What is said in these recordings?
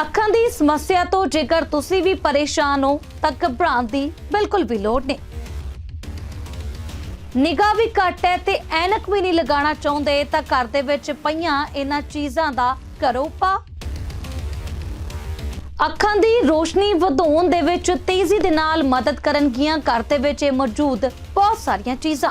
ਅੱਖਾਂ ਦੀ ਸਮੱਸਿਆ ਤੋਂ ਜੇਕਰ ਤੁਸੀਂ ਵੀ ਪਰੇਸ਼ਾਨ ਹੋ, ਤਾਂ ਘਬਰਾਉਣ ਦੀ ਬਿਲਕੁਲ ਵੀ ਲੋੜ ਨਹੀਂ। ਨਿਗਾਹ ਵੀ ਘੱਟ ਹੈ ਤੇ ਐਨਕ ਵੀ ਨਹੀਂ ਲਗਾਉਣਾ ਚਾਹੁੰਦੇ, ਤਾਂ ਘਰ ਦੇ ਵਿੱਚ ਪਈਆਂ ਇਹਨਾਂ ਚੀਜ਼ਾਂ ਦਾ ਕਰੋ ਪਾ। ਅੱਖਾਂ ਦੀ ਰੋਸ਼ਨੀ ਵਧਾਉਣ ਦੇ ਵਿੱਚ ਤੇਜ਼ੀ ਦੇ ਨਾਲ ਮਦਦ ਕਰਨਗੀਆਂ ਘਰ ਦੇ ਵਿੱਚ ਇਹ ਮੌਜੂਦ ਬਹੁਤ ਸਾਰੀਆਂ ਚੀਜ਼ਾਂ।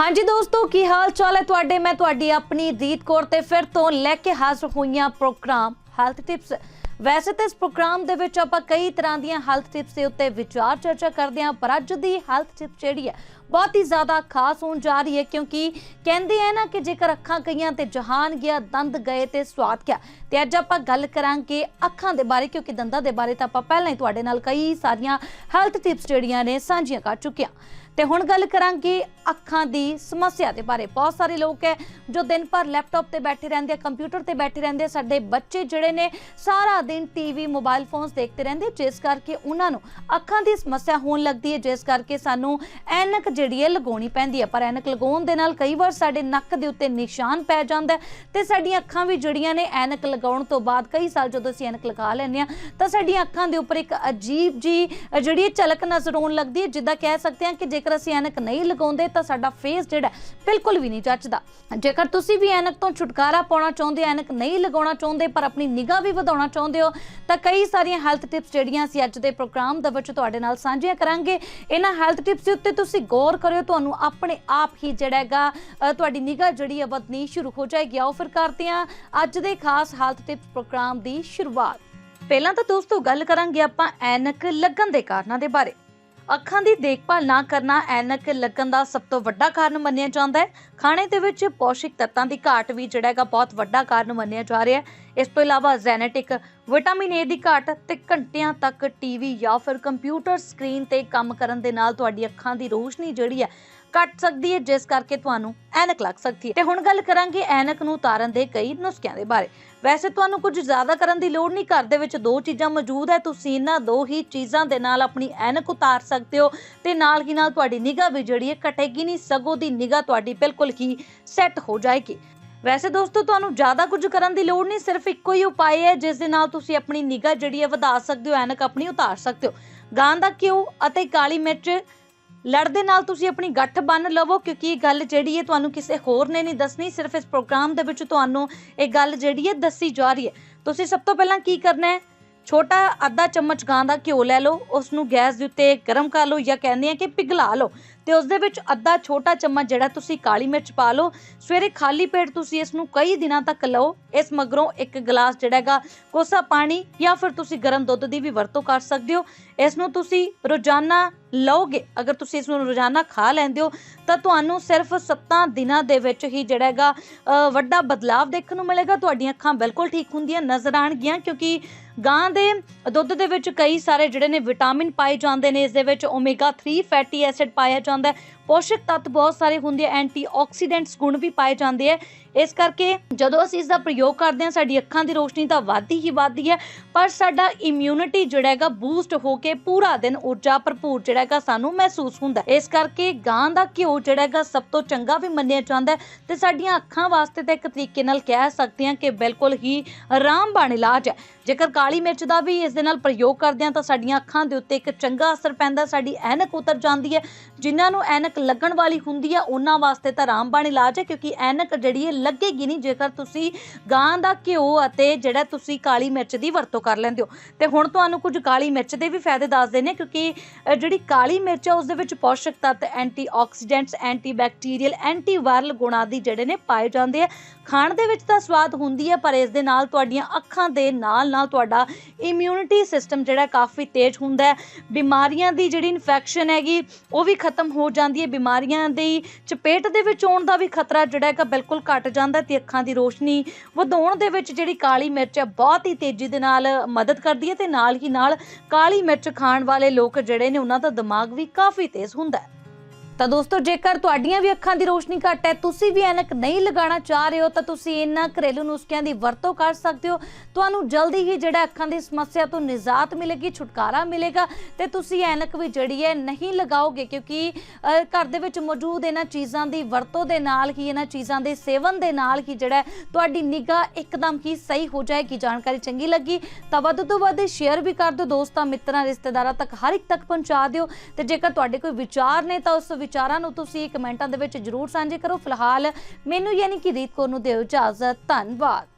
ਹਾਂਜੀ ਦੋਸਤੋ, ਕੀ ਹਾਲ ਚਾਲ ਹੈ ਤੁਹਾਡੇ? ਮੈਂ ਤੁਹਾਡੀ ਆਪਣੀ ਰੀਤ ਕੌਰ ਤੇ ਫਿਰ ਤੋਂ ਲੈ ਕੇ ਹਾਜ਼ਰ ਹੋਈਆਂ ਪ੍ਰੋਗਰਾਮ ਹੈਲਥ ਟਿਪਸ ਵੈਸੇ ਤਾਂ ਇਸ ਪ੍ਰੋਗਰਾਮ ਦੇ ਵਿੱਚ ਆਪਾਂ ਕਈ ਤਰ੍ਹਾਂ ਦੀਆਂ ਹੈਲਥ ਟਿਪਸ ਦੇ ਉੱਤੇ ਵਿਚਾਰ ਚਰਚਾ ਕਰਦੇ ਹਾਂ, ਪਰ ਅੱਜ ਦੀ ਹੈਲਥ ਟਿਪ ਜਿਹੜੀ ਹੈ ਬਹੁਤ ਹੀ ਜ਼ਿਆਦਾ ਖਾਸ ਹੋਣ ਜਾ ਰਹੀ ਹੈ ਕਿਉਂਕਿ ਕਹਿੰਦੇ ਆ ਨਾ ਕਿ ਜੇਕਰ ਅੱਖਾਂ ਗਈਆਂ ਤੇ ਜਹਾਨ ਗਿਆ, ਦੰਦ ਗਏ ਤੇ ਸਵਾਦ ਗਿਆ। ਤੇ ਅੱਜ ਆਪਾਂ ਗੱਲ ਕਰਾਂਗੇ ਅੱਖਾਂ ਦੇ ਬਾਰੇ, ਕਿਉਂਕਿ ਦੰਦਾਂ ਦੇ ਬਾਰੇ ਤਾਂ ਆਪਾਂ ਪਹਿਲਾਂ ਹੀ ਤੁਹਾਡੇ ਨਾਲ ਕਈ ਸਾਰੀਆਂ ਹੈਲਥ ਟਿਪਸ ਜਿਹੜੀਆਂ ਨੇ ਸਾਂਝੀਆਂ ਕਰ ਚੁੱਕੇ ਹਾਂ। ਤੇ ਹੁਣ ਗੱਲ ਕਰਾਂਗੇ ਅੱਖਾਂ ਦੀ ਸਮੱਸਿਆ ਦੇ ਬਾਰੇ। ਬਹੁਤ ਸਾਰੇ ਲੋਕ ਹੈ ਜੋ ਦਿਨ ਭਰ ਲੈਪਟਾਪ ਤੇ ਬੈਠੇ ਰਹਿੰਦੇ ਆ ਕੰਪਿਊਟਰ ਤੇ ਬੈਠੇ ਰਹਿੰਦੇ ਆ। ਸਾਡੇ ਬੱਚੇ ਜਿਹੜੇ ਨੇ ਸਾਰਾ ਦਿਨ ਟੀਵੀ ਮੋਬਾਈਲ ਫੋਨਸ ਦੇਖਦੇ ਰਹਿੰਦੇ ਜਿਸ ਕਰਕੇ ਉਹਨਾਂ ਨੂੰ ਅੱਖਾਂ ਦੀ ਸਮੱਸਿਆ ਹੋਣ ਲੱਗਦੀ ਹੈ। ਜਿਸ ਕਰਕੇ ਸਾਨੂੰ ਐਨਕ ਜਿਹੜੀ ਹੈ ਲਗਾਉਣੀ ਪੈਂਦੀ ਹੈ ਪਰ ਐਨਕ ਲਗਾਉਣ ਦੇ ਨਾਲ ਕਈ ਵਾਰ ਸਾਡੇ ਨੱਕ ਦੇ ਉੱਤੇ ਨਿਸ਼ਾਨ ਪੈ ਜਾਂਦਾ ਤੇ ਸਾਡੀਆਂ ਅੱਖਾਂ ਵੀ ਜਿਹੜੀਆਂ ਨੇ ਐਨਕ ਲਗਾਉਣ ਤੋਂ ਬਾਅਦ। ਕਈ ਸਾਲ ਜਦੋਂ ਅਸੀਂ ਐਨਕ ਲਗਾ ਲੈਂਦੇ ਆ, ਤਾਂ ਸਾਡੀਆਂ ਅੱਖਾਂ ਦੇ ਉੱਪਰ ਇੱਕ ਅਜੀਬ ਜੀ ਜਿਹੜੀ ਝਲਕ ਨਜ਼ਰ ਆਉਣ ਲੱਗਦੀ ਹੈ, ਜਿੱਦਾਂ ਕਹਿ ਸਕਦੇ ਹਾਂ ਕਿ ਜੇਕਰ ਅਸੀਂ ਐਨਕ ਨਹੀਂ ਲਗਾਉਂਦੇ, ਤਾਂ ਸਾਡਾ ਫੇਸ ਜਿਹੜਾ ਬਿਲਕੁਲ ਵੀ ਨਹੀਂ ਜੱਚਦਾ। ਜੇਕਰ ਤੁਸੀਂ ਵੀ ਐਨਕ ਤੋਂ ਛੁਟਕਾਰਾ ਪਾਉਣਾ ਚਾਹੁੰਦੇ ਹੋ, ਐਨਕ ਨਹੀਂ ਲਗਾਉਣਾ ਚਾਹੁੰਦੇ, ਪਰ ਆਪਣੀ ਨਿਗਾਹ ਵੀ ਵਧਾਉਣਾ ਚਾਹੁੰਦੇ ਹੋ, ਤਾਂ ਕਈ ਸਾਰੀਆਂ ਹੈਲਥ ਟਿਪਸ ਜਿਹੜੀਆਂ ਅਸੀਂ ਅੱਜ ਦੇ ਪ੍ਰੋਗਰਾਮ ਦੇ ਵਿੱਚ ਤੁਹਾਡੇ ਨਾਲ ਸਾਂਝੀਆਂ ਕਰਾਂਗੇ। ਇਹਨਾਂ ਹੈਲਥ ਟਿਪਸ ਦੇ ਉੱਤੇ ਤੁਸੀਂ ਗੌਰ ਕਰਿਓ, ਤੁਹਾਨੂੰ ਆਪਣੇ ਆਪ ਹੀ ਜਿਹੜਾ ਹੈਗਾ ਤੁਹਾਡੀ ਨਿਗਾਹ ਜਿਹੜੀ ਹੈ ਵਧਣੀ ਸ਼ੁਰੂ ਹੋ ਜਾਏਗੀ। ਆਓ ਫਿਰ ਕਰਦੇ ਹਾਂ ਅੱਜ ਦੇ ਖਾਸ ਹਾਲਤ ਤੇ ਪ੍ਰੋਗਰਾਮ ਦੀ ਸ਼ੁਰੂਆਤ। ਪਹਿਲਾਂ ਤਾਂ ਦੋਸਤੋ ਗੱਲ ਕਰਾਂਗੇ ਆਪਾਂ ਐਨਕ ਲੱਗਣ ਦੇ ਕਾਰਨਾਂ ਦੇ ਬਾਰੇ। ਅੱਖਾਂ ਦੀ ਦੇਖਭਾਲ ਨਾ ਕਰਨਾ ਐਨਕ ਲੱਗਣ ਦਾ ਸਭ ਤੋਂ ਵੱਡਾ ਕਾਰਨ ਮੰਨਿਆ ਜਾਂਦਾ ਹੈ। ਖਾਣੇ ਦੇ ਵਿੱਚ ਪੌਸ਼ਟਿਕ ਤੱਤਾਂ ਦੀ ਘਾਟ ਵੀ ਜਿਹੜਾ ਹੈਗਾ ਬਹੁਤ ਵੱਡਾ ਕਾਰਨ ਮੰਨਿਆ ਜਾ ਰਿਹਾ ਹੈ। ਇਸ ਤੋਂ ਇਲਾਵਾ ਜੈਨੇਟਿਕ ਵਿਟਾਮਿਨ ਏ ਦੀ ਘਾਟ ਤੇ ਘੰਟਿਆਂ ਤੱਕ ਟੀਵੀ ਜਾਂ ਫਿਰ ਕੰਪਿਊਟਰ ਸਕਰੀਨ ਤੇ ਕੰਮ ਕਰਨ ਦੇ ਨਾਲ ਤੁਹਾਡੀ ਅੱਖਾਂ ਦੀ ਰੋਸ਼ਨੀ ਜਿਹੜੀ ਹੈ ਘਟ ਸਕਦੀ ਹੈ, ਜਿਸ ਕਰਕੇ ਤੁਹਾਨੂੰ ਐਨਕ ਲੱਗ ਸਕਦੀ ਹੈ। ਤੇ ਹੁਣ ਗੱਲ ਕਰਾਂਗੇ ਐਨਕ ਨੂੰ ਉਤਾਰਨ ਦੇ ਕਈ ਨੁਸਖਿਆਂ ਦੇ ਬਾਰੇ। ਵੈਸੇ ਤੁਹਾਨੂੰ ਕੁਝ ਜ਼ਿਆਦਾ ਕਰਨ ਦੀ ਲੋੜ ਨਹੀਂ, ਘਰ ਦੇ ਵਿੱਚ ਦੋ ਚੀਜ਼ਾਂ ਮੌਜੂਦ ਹੈ, ਤੁਸੀਂ ਇਹਨਾਂ ਦੋ ਹੀ ਚੀਜ਼ਾਂ ਦੇ ਨਾਲ ਆਪਣੀ ਐਨਕ ਉਤਾਰ ਸਕਦੇ ਹੋ। ਤੇ ਨਾਲ ਹੀ ਨਾਲ ਤੁਹਾਡੀ ਨਿਗਾਹ ਵੀ ਜਿਹੜੀ ਹੈ, ਘਟੇਗੀ ਨਹੀਂ, ਸਗੋਂ ਦੀ ਨਿਗਾਹ ਤੁਹਾਡੀ ਬਿਲਕੁਲ ਹੀ ਸੈੱਟ ਹੋ ਜਾਏਗੀ। ਵੈਸੇ ਦੋਸਤੋ, ਤੁਹਾਨੂੰ ਜ਼ਿਆਦਾ ਕੁਝ ਕਰਨ ਦੀ ਲੋੜ ਨਹੀਂ, ਸਿਰਫ ਇੱਕੋ ਹੀ ਉਪਾਅ ਹੈ, ਜਿਸ ਦੇ ਨਾਲ ਤੁਸੀਂ ਆਪਣੀ ਨਿਗਾਹ ਜਿਹੜੀ ਹੈ, ਵਧਾ ਸਕਦੇ ਹੋ, ਐਨਕ ਆਪਣੀ ਉਤਾਰ ਸਕਦੇ ਹੋ। ਗਾਂ ਦਾ ਘਿਓ ਅਤੇ ਕਾਲੀ ਮਿਰਚ ਲੜ ਦੇ ਨਾਲ ਤੁਸੀਂ ਆਪਣੀ ਗੱਠ ਬੰਨ ਲਵੋ, ਕਿਉਂਕਿ ਇਹ ਗੱਲ ਜਿਹੜੀ ਹੈ ਤੁਹਾਨੂੰ ਕਿਸੇ ਹੋਰ ਨੇ ਨਹੀਂ ਦੱਸਣੀ, ਸਿਰਫ ਇਸ ਪ੍ਰੋਗਰਾਮ ਦੇ ਵਿੱਚ ਤੁਹਾਨੂੰ ਇਹ ਗੱਲ ਜਿਹੜੀ ਹੈ ਦੱਸੀ ਜਾ ਰਹੀ ਹੈ। ਤੁਸੀਂ ਸਭ ਤੋਂ ਪਹਿਲਾਂ ਕੀ ਕਰਨਾ ਹੈ? ਛੋਟਾ ਅੱਧਾ ਚਮਚ ਗਾਂ ਦਾ ਘਿਓ ਲੈ ਲਓ ਉਸ ਨੂੰ ਗੈਸ ਦੇ ਉੱਤੇ ਗਰਮ ਕਰ ਲਓ ਜਾਂ ਕਹਿੰਦੇ ਆ ਕਿ ਪਿਘਲਾ ਲਓ। ਤੇ ਉਸ ਦੇ ਵਿੱਚ ਅੱਧਾ ਛੋਟਾ ਚਮਚ ਜਿਹੜਾ ਤੁਸੀਂ ਕਾਲੀ ਮਿਰਚ ਪਾ ਲਓ। ਸਵੇਰੇ ਖਾਲੀ ਪੇਟ ਤੁਸੀਂ ਇਸ ਨੂੰ ਕਈ ਦਿਨਾਂ ਤੱਕ ਲਓ। ਇਸ ਮਗਰੋਂ ਇੱਕ ਗਲਾਸ ਜਿਹੜਾ ਹੈਗਾ, ਕੋਸਾ ਪਾਣੀ ਜਾਂ ਫਿਰ ਤੁਸੀਂ ਗਰਮ ਦੁੱਧ ਦੀ ਵੀ ਵਰਤੋਂ ਕਰ ਸਕਦੇ ਹੋ। ਇਸ ਨੂੰ ਤੁਸੀਂ ਰੋਜ਼ਾਨਾ ਲਓਗੇ। ਅਗਰ ਤੁਸੀਂ ਇਸ ਨੂੰ ਰੋਜ਼ਾਨਾ ਖਾ ਲੈਂਦੇ ਹੋ, ਤਾਂ ਤੁਹਾਨੂੰ ਸਿਰਫ 7 ਦਿਨਾਂ ਦੇ ਵਿੱਚ ਹੀ ਜਿਹੜਾ ਹੈਗਾ ਵੱਡਾ ਬਦਲਾਅ ਦੇਖਣ ਨੂੰ ਮਿਲੇਗਾ। ਤੁਹਾਡੀਆਂ ਅੱਖਾਂ ਬਿਲਕੁਲ ਠੀਕ ਹੁੰਦੀਆਂ ਨਜ਼ਰ ਆਣਗੀਆਂ ਕਿਉਂਕਿ ਗਾਂ ਦੇ ਦੁੱਧ ਦੇ ਵਿੱਚ ਕਈ ਸਾਰੇ ਜਿਹੜੇ ਨੇ ਵਿਟਾਮਿਨ ਪਾਏ ਜਾਂਦੇ ਨੇ, ਇਸ ਦੇ ਵਿੱਚ ਓਮੇਗਾ 3 ਫੈਟੀ ਐਸਿਡ ਪਾਇਆ ਜਾਂਦਾ ਹੈ ਪੋਸ਼ਕ ਤੱਤ ਬਹੁਤ ਸਾਰੇ ਹੁੰਦੇ ਆ, ਐਂਟੀਆਕਸੀਡੈਂਟਸ ਗੁਣ ਵੀ ਪਾਏ ਜਾਂਦੇ ਆ। ਇਸ ਕਰਕੇ ਜਦੋਂ ਅਸੀਂ ਇਸ ਦਾ ਪ੍ਰਯੋਗ ਕਰਦੇ ਹਾਂ, ਸਾਡੀ ਅੱਖਾਂ ਦੀ ਰੋਸ਼ਨੀ ਤਾਂ ਵੱਧਦੀ ਹੀ ਵੱਧਦੀ ਹੈ, ਪਰ ਸਾਡਾ ਇਮਿਊਨਿਟੀ ਜਿਹੜਾ ਹੈਗਾ ਬੂਸਟ ਹੋ ਕੇ ਪੂਰਾ ਦਿਨ ਊਰਜਾ ਭਰਪੂਰ ਜਿਹੜਾ ਹੈਗਾ ਸਾਨੂੰ ਮਹਿਸੂਸ ਹੁੰਦਾ ਇਸ ਕਰਕੇ ਗਾਂ ਦਾ ਘਿਓ ਜਿਹੜਾ ਹੈਗਾ ਸਭ ਤੋਂ ਚੰਗਾ ਵੀ ਮੰਨਿਆ ਜਾਂਦਾ ਹੈ ਤੇ ਸਾਡੀਆਂ ਅੱਖਾਂ ਵਾਸਤੇ ਤਾਂ ਇੱਕ ਤਰੀਕੇ ਨਾਲ ਕਹਿ ਸਕਦੇ ਹਾਂ ਕਿ ਬਿਲਕੁਲ ਹੀ ਰਾਮਬਾਣ ਇਲਾਜ ਹੈ। ਜੇਕਰ ਕਾਲੀ ਮਿਰਚ ਦਾ ਵੀ ਇਸ ਦੇ ਨਾਲ ਪ੍ਰਯੋਗ ਕਰਦੇ ਹਾਂ ਤਾਂ ਸਾਡੀਆਂ ਅੱਖਾਂ ਦੇ ਉੱਤੇ ਇੱਕ ਚੰਗਾ ਅਸਰ ਪੈਂਦਾ ਸਾਡੀ ਐਨਕ ਉਤਰ ਜਾਂਦੀ ਹੈ, ਜਿਨ੍ਹਾਂ ਨੂੰ ਐਨਕ ਲੱਗਣ ਵਾਲੀ ਹੁੰਦੀ ਹੈ ਉਹਨਾਂ ਵਾਸਤੇ ਤਾਂ ਰਾਮਬਾਣ ਇਲਾਜ ਹੈ, ਕਿਉਂਕਿ ਐਨਕ ਜਿਹੜੀ ਹੈ ਲੱਗੇਗੀ ਨਹੀਂ, ਜੇਕਰ ਤੁਸੀਂ ਗਾਂ ਦਾ ਘਿਓ ਅਤੇ ਜਿਹੜਾ ਤੁਸੀਂ ਕਾਲੀ ਮਿਰਚ ਦੀ ਵਰਤੋਂ ਕਰ ਲੈਂਦੇ ਹੋ। ਤੇ ਹੁਣ ਤੁਹਾਨੂੰ ਕੁਝ ਕਾਲੀ ਮਿਰਚ ਦੇ ਵੀ ਫਾਇਦੇ ਦੱਸਦੇ ਨੇ ਕਿਉਂਕਿ ਜਿਹੜੀ ਕਾਲੀ ਮਿਰਚ ਹੈ ਉਸ ਦੇ ਵਿੱਚ ਪੋਸ਼ਕ ਤੱਤ ਐਂਟੀਆਕਸੀਡੈਂਟਸ ਐਂਟੀਬੈਕਟੀਰੀਅਲ ਐਂਟੀਵਾਇਰਲ ਗੁਣਾਂ ਦੀ ਜਿਹੜੇ ਨੇ ਪਾਏ ਜਾਂਦੇ ਆ। ਖਾਣ ਦੇ ਵਿੱਚ ਤਾਂ ਸਵਾਦ ਹੁੰਦੀ ਹੈ ਪਰ ਇਸ ਦੇ ਨਾਲ ਤੁਹਾਡੀਆਂ ਅੱਖਾਂ ਦੇ ਨਾਲ ਨਾਲ ਤੁਹਾਡਾ ਇਮਿਊਨਿਟੀ ਸਿਸਟਮ ਜਿਹੜਾ ਕਾਫੀ ਤੇਜ਼ ਹੁੰਦਾ ਹੈ। ਬਿਮਾਰੀਆਂ ਦੀ ਜਿਹੜੀ ਇਨਫੈਕਸ਼ਨ ਹੈਗੀ, ਉਹ ਵੀ ਖਤਮ ਹੋ ਜਾਂਦੀ ਹੈ। ਬਿਮਾਰੀਆਂ ਦੀ ਚਪੇਟ ਦੇ ਵਿੱਚ ਆਉਣ ਦਾ ਵੀ ਖਤਰਾ ਜਿਹੜਾ ਹੈਗਾ ਬਿਲਕੁਲ ਘਟ ਜਾਂਦਾ ਤੇ ਅੱਖਾਂ ਦੀ ਰੋਸ਼ਨੀ ਵਧਾਉਣ ਦੇ ਵਿੱਚ ਜਿਹੜੀ ਕਾਲੀ ਮਿਰਚ ਹੈ ਬਹੁਤ ਹੀ ਤੇਜ਼ੀ ਦੇ ਨਾਲ ਮਦਦ ਕਰਦੀ ਹੈ ਤੇ ਨਾਲ ਹੀ ਨਾਲ ਕਾਲੀ ਮਿਰਚ ਖਾਣ ਵਾਲੇ ਲੋਕ ਜਿਹੜੇ ਨੇ ਉਹਨਾਂ ਦਾ ਦਿਮਾਗ ਵੀ ਕਾਫੀ ਤੇਜ਼ ਹੁੰਦਾ ਹੈ। ਤਾਂ ਦੋਸਤੋ, ਜੇਕਰ ਤੁਹਾਡੀਆਂ ਵੀ ਅੱਖਾਂ ਦੀ ਰੋਸ਼ਨੀ ਘੱਟ ਹੈ, ਤੁਸੀਂ ਵੀ ਐਨਕ ਨਹੀਂ ਲਗਾਉਣਾ ਚਾਹ ਰਹੇ ਹੋ, ਤਾਂ ਤੁਸੀਂ ਇਹਨਾਂ ਘਰੇਲੂ ਨੁਸਖਿਆਂ ਦੀ ਵਰਤੋਂ ਕਰ ਸਕਦੇ ਹੋ। ਤੁਹਾਨੂੰ ਜਲਦੀ ਹੀ ਜਿਹੜਾ ਅੱਖਾਂ ਦੀ ਸਮੱਸਿਆ ਤੋਂ ਨਿਜਾਤ ਮਿਲੇਗੀ, ਛੁਟਕਾਰਾ ਮਿਲੇਗਾ ਤੇ ਤੁਸੀਂ ਐਨਕ ਵੀ ਜਿਹੜੀ ਹੈ ਨਹੀਂ ਲਗਾਓਗੇ ਕਿਉਂਕਿ ਘਰ ਦੇ ਵਿੱਚ ਮੌਜੂਦ ਇਹਨਾਂ ਚੀਜ਼ਾਂ ਦੀ ਵਰਤੋਂ ਦੇ ਨਾਲ ਹੀ, ਇਹਨਾਂ ਚੀਜ਼ਾਂ ਦੇ ਸੇਵਨ ਦੇ ਨਾਲ ਹੀ ਜਿਹੜਾ ਤੁਹਾਡੀ ਨਿਗਾਹ ਇੱਕਦਮ ਹੀ ਸਹੀ ਹੋ ਜਾਏਗੀ। ਜਾਣਕਾਰੀ ਚੰਗੀ ਲੱਗੀ ਤਾਂ ਵੱਧ ਤੋਂ ਵੱਧ ਸ਼ੇਅਰ ਵੀ ਕਰ ਦਿਓ ਦੋਸਤਾਂ, ਮਿੱਤਰਾਂ, ਰਿਸ਼ਤੇਦਾਰਾਂ ਤੱਕ ਹਰ ਇੱਕ ਤੱਕ ਪਹੁੰਚਾ ਦਿਓ ਤੇ ਜੇਕਰ ਤੁਹਾਡੇ ਕੋਈ ਵਿਚਾਰ ਨੇ ਤਾਂ ਉਸ ਵਿਚਾਰਾਂ ਨੂੰ ਤੁਸੀਂ ਕਮੈਂਟਾਂ ਦੇ ਵਿੱਚ ਜਰੂਰ ਸਾਂਝੇ ਕਰੋ। ਫਿਲਹਾਲ ਮੈਨੂੰ ਯਾਨੀ ਕਿ ਰੀਤ ਕੌਰ ਨੂੰ ਦਿਓ ਇਜਾਜ਼ਤ। ਧੰਨਵਾਦ।